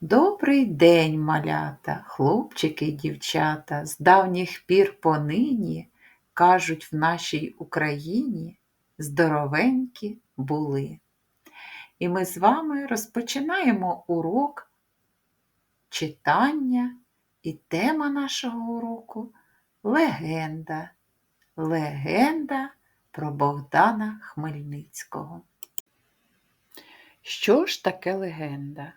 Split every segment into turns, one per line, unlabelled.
Добрий день, малята, хлопчики й дівчата, з давніх пір понині, кажуть, в нашій Україні здоровенькі були. І ми з вами розпочинаємо урок читання, і тема нашого уроку легенда. Легенда про Богдана Хмельницького. Що ж таке легенда?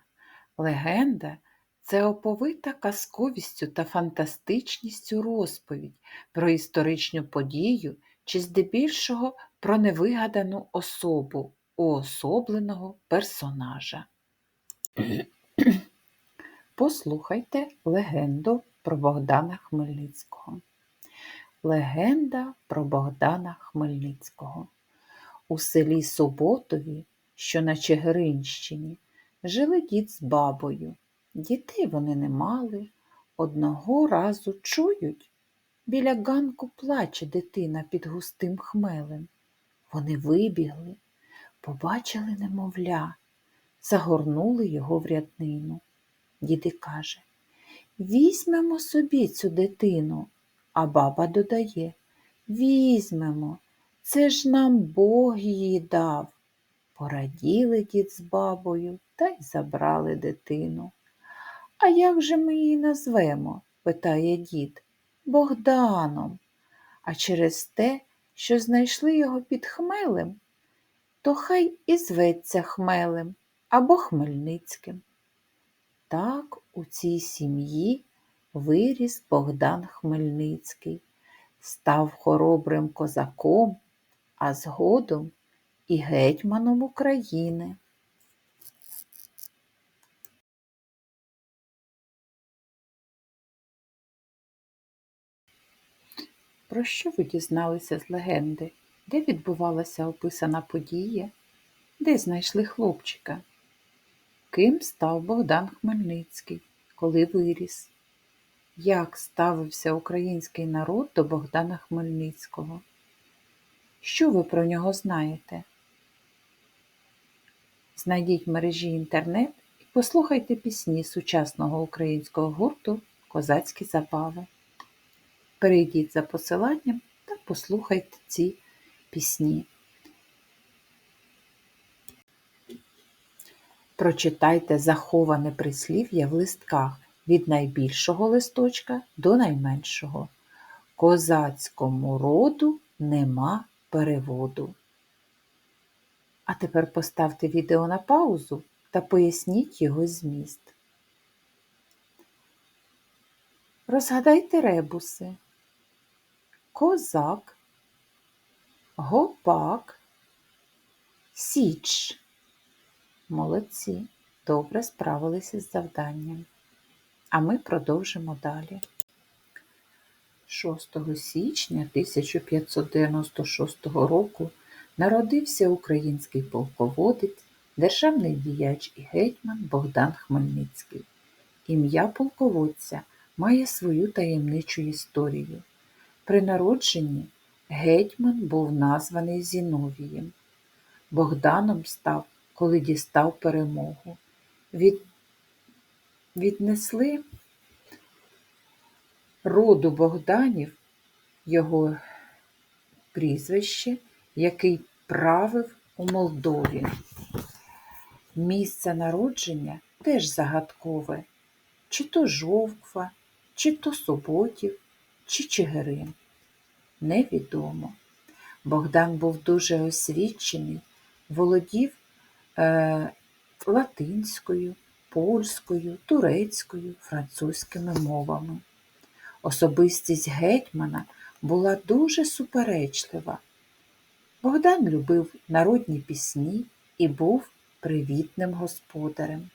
Легенда це оповита казковістю та фантастичністю розповідь про історичну подію чи здебільшого про невигадану особу уособленого персонажа. Послухайте легенду про Богдана Хмельницького. Легенда про Богдана Хмельницького. У селі Суботові, що на Чигиринщині, жили дід з бабою. Дітей вони не мали. Одного разу чують, біля ганку плаче дитина під густим хмелем. Вони вибігли, побачили немовля, загорнули його в рятнину. Діди каже Візьмемо собі цю дитину, а баба додає Візьмемо, це ж нам Бог її дав. Пораділи дід з бабою та й забрали дитину. А як же ми її назвемо? питає дід. Богданом. А через те, що знайшли його під хмелем, то хай і зветься хмелем або Хмельницьким. Так у цій сім'ї виріс Богдан Хмельницький, став хоробрим козаком, а згодом і гетьманом України. Про що ви дізналися з легенди? Де відбувалася описана подія? Де знайшли хлопчика? Ким став Богдан Хмельницький, коли виріс? Як ставився український народ до Богдана Хмельницького? Що ви про нього знаєте? Знайдіть в мережі інтернет і послухайте пісні сучасного українського гурту Козацькі забави. Перейдіть за посиланням та послухайте ці пісні. Прочитайте заховане прислів'я в листках від найбільшого листочка до найменшого. Козацькому роду нема переводу. А тепер поставте відео на паузу та поясніть його зміст. Розгадайте ребуси. Козак, гопак, січ. Молодці, добре справилися з завданням. А ми продовжимо далі. 6 січня 1596 року народився український полководець, державний діяч і гетьман Богдан Хмельницький. Ім'я полководця має свою таємничу історію. При народженні гетьман був названий Зіновієм. Богданом став, коли дістав перемогу. Від... Віднесли роду Богданів його прізвище, який правив у Молдові. Місце народження теж загадкове, чи то Жовква, чи то Суботів, чи Чигирин. Невідомо. Богдан був дуже освічений, володів е, латинською, польською, турецькою, французькими мовами. Особистість гетьмана була дуже суперечлива. Богдан любив народні пісні і був привітним господарем.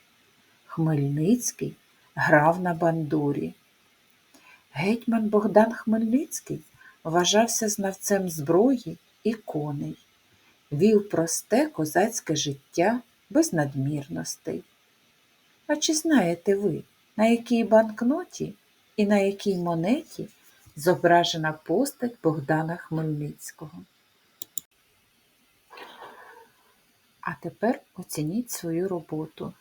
Хмельницький грав на бандурі. Гетьман Богдан Хмельницький вважався знавцем зброї і коней, вів просте козацьке життя без надмірностей. А чи знаєте ви, на якій банкноті і на якій монеті зображена постать Богдана Хмельницького? А тепер оцініть свою роботу.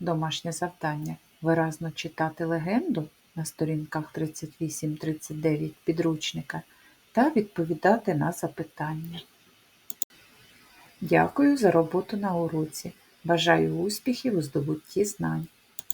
Домашнє завдання виразно читати легенду на сторінках 38-39 підручника та відповідати на запитання. Дякую за роботу на уроці. Бажаю успіхів у здобутті знань.